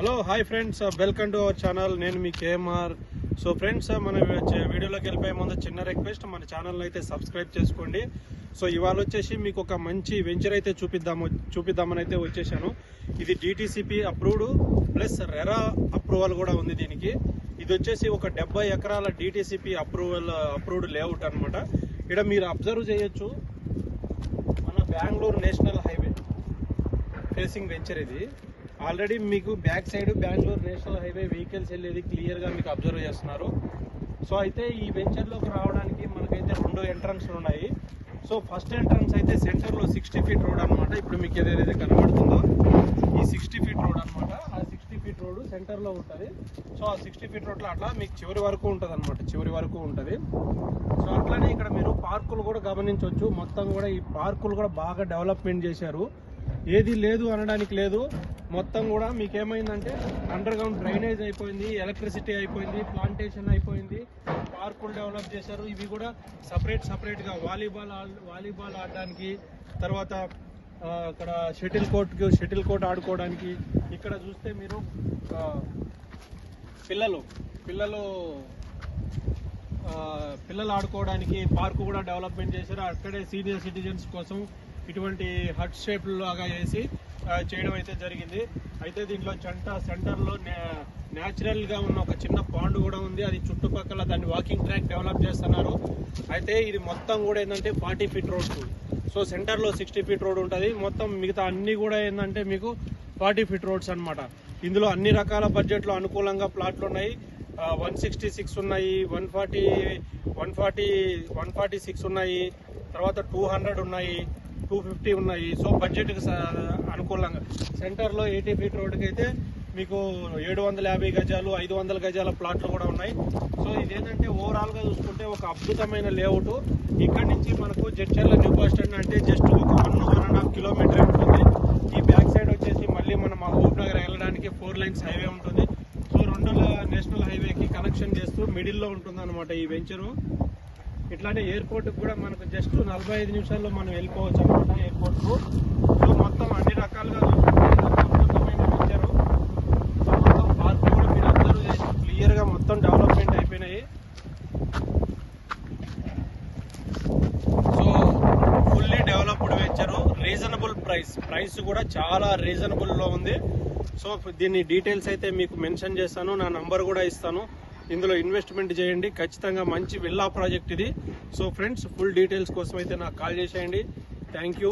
Hello hi friends welcome to our channel నేను మీ KMR so friends మన వీడియోలోకి వెళ్ళిపోయే ముందు చిన్న రిక్వెస్ట్ మన ఛానల్ అయితే సబ్స్క్రైబ్ చేసుకోండి. సో ఇవాళ వచ్చేసి మీకు ఒక మంచి వెంచర్ అయితే చూపిద్దాము చూపిద్దామని అయితే వచ్చేసాను. ఇది DTCP approved plus RERA approval కూడా ఉంది దీనికి. ఇది వచ్చేసి ఒక డెబ్బై ఎకరాల డిటిసిపి అప్రూవల్ అప్రూవ్డ్ లేఅవుట్ అనమాట ఇక్కడ మీరు అబ్జర్వ్ చేయొచ్చు. మన Bengaluru national highway facing venture ఇది. ఆల్రెడీ మీకు back side Bengaluru national highway vehicles వెళ్ళేది క్లియర్గా మీకు అబ్జర్వ్ చేస్తున్నారు. సో అయితే ఈ వెంచర్లోకి రావడానికి మనకైతే రెండు ఎంట్రన్స్ ఉన్నాయి. సో ఫస్ట్ ఎంట్రన్స్ అయితే సెంటర్లో సిక్స్టీ ఫీట్ రోడ్ అనమాట ఇప్పుడు మీకు ఏదైతే కనబడుతుందో ఈ సిక్స్టీ ఫీట్ రోడ్ అన్నమాట. ఆ సిక్స్టీ ఫీట్ రోడ్ సెంటర్లో సో ఆ సిక్స్టీ ఫీట్ రోడ్లో అట్లా మీకు చివరి వరకు ఉంటుంది అనమాట చివరి వరకు ఉంటుంది. సో అట్లానే ఇక్కడ మీరు పార్కులు కూడా గమనించవచ్చు. మొత్తం కూడా ఈ పార్కులు కూడా బాగా డెవలప్మెంట్ చేశారు. ఏది లేదు అనడానికి లేదు. మొత్తం కూడా మీకు ఏమైందంటే అండర్ గ్రౌండ్ డ్రైనేజ్ అయిపోయింది ఎలక్ట్రిసిటీ అయిపోయింది ప్లాంటేషన్ అయిపోయింది పార్కులు డెవలప్ చేశారు. ఇవి కూడా సపరేట్ సపరేట్గా వాలీబాల్ వాలీబాల్ ఆడడానికి తర్వాత అక్కడ షటిల్ కోర్ట్ షటిల్ కోర్ట్ ఆడుకోవడానికి. ఇక్కడ చూస్తే మీరు పిల్లలు పిల్లలు పిల్లలు ఆడుకోవడానికి పార్కు కూడా డెవలప్మెంట్ చేశారు. అక్కడే సీనియర్ సిటిజన్స్ కోసం ఇటువంటి హట్ షేప్ లాగా వేసి చేయడం అయితే జరిగింది. అయితే దీంట్లో చెంట సెంటర్లో న్యాచురల్గా ఉన్న ఒక చిన్న పాండ్ కూడా ఉంది. అది చుట్టుపక్కల దాన్ని వాకింగ్ ట్రాక్ డెవలప్ చేస్తున్నారు. అయితే ఇది మొత్తం కూడా ఏంటంటే ఫార్టీ ఫీట్ రోడ్ సో సెంటర్లో సిక్స్టీ ఫీట్ రోడ్ ఉంటుంది. మొత్తం మిగతా అన్ని కూడా ఏంటంటే మీకు ఫార్టీ ఫీట్ రోడ్స్ అన్నమాట. ఇందులో అన్ని రకాల బడ్జెట్లో అనుకూలంగా ప్లాట్లు ఉన్నాయి. వన్ సిక్స్టీ సిక్స్ ఉన్నాయి one forty one forty one forty six ఉన్నాయి. తర్వాత టూ హండ్రెడ్ ఉన్నాయి. టూ ఫిఫ్టీ ఉన్నాయి సో బడ్జెట్ అనుకూలంగా. సెంటర్లో ఎయిటీ ఫీట్ రోడ్కి అయితే మీకు ఏడు వందల యాభై గజాలు ఐదు వందల గజాల ప్లాట్లు కూడా ఉన్నాయి. సో ఇదేంటంటే ఓవరాల్గా చూసుకుంటే ఒక అద్భుతమైన లేఅవుట్. ఇక్కడ నుంచి మనకు జడ్చర్ల న్యూ బస్ స్టాండ్ అంటే జస్ట్ ఒక one one and half kilometre ఉంటుంది. ఈ బ్యాక్ సైడ్ వచ్చేసి మళ్ళీ మన మహబూబ్ నగర్ వెళ్ళడానికి ఫోర్ లైన్స్ హైవే ఉంటుంది. సో రెండు నేషనల్ హైవేకి కనెక్షన్ చేస్తూ మిడిల్లో ఉంటుంది అనమాట ఈ వెంచరు. ఇట్లానే ఎయిర్పోర్ట్ కూడా మనకు జస్ట్ నలభై ఐదు నిమిషాల్లో మనం వెళ్ళిపోవచ్చు అనమాట ఎయిర్పోర్ట్ సో మొత్తం అన్ని రకాలుగా చూసుకుంటే అద్భుతమైన వెంచరు సో మొత్తం పార్క్ కూడా మీరు అందరూ క్లియర్గా మొత్తం డెవలప్మెంట్ అయిపోయినాయి. So fully developed venture reasonable price price కూడా చాలా రీజనబుల్ ఉంది. సో దీన్ని డీటెయిల్స్ అయితే మీకు మెన్షన్ చేస్తాను. నా నంబర్ కూడా ఇస్తాను. ఇందులో ఇన్వెస్ట్మెంట్ చేయండి. ఖచ్చితంగా మంచి విల్లా ప్రాజెక్ట్ ఇది. సో ఫ్రెండ్స్ ఫుల్ డీటెయిల్స్ కోసం అయితే నాకు కాల్ చేసేయండి. Thank you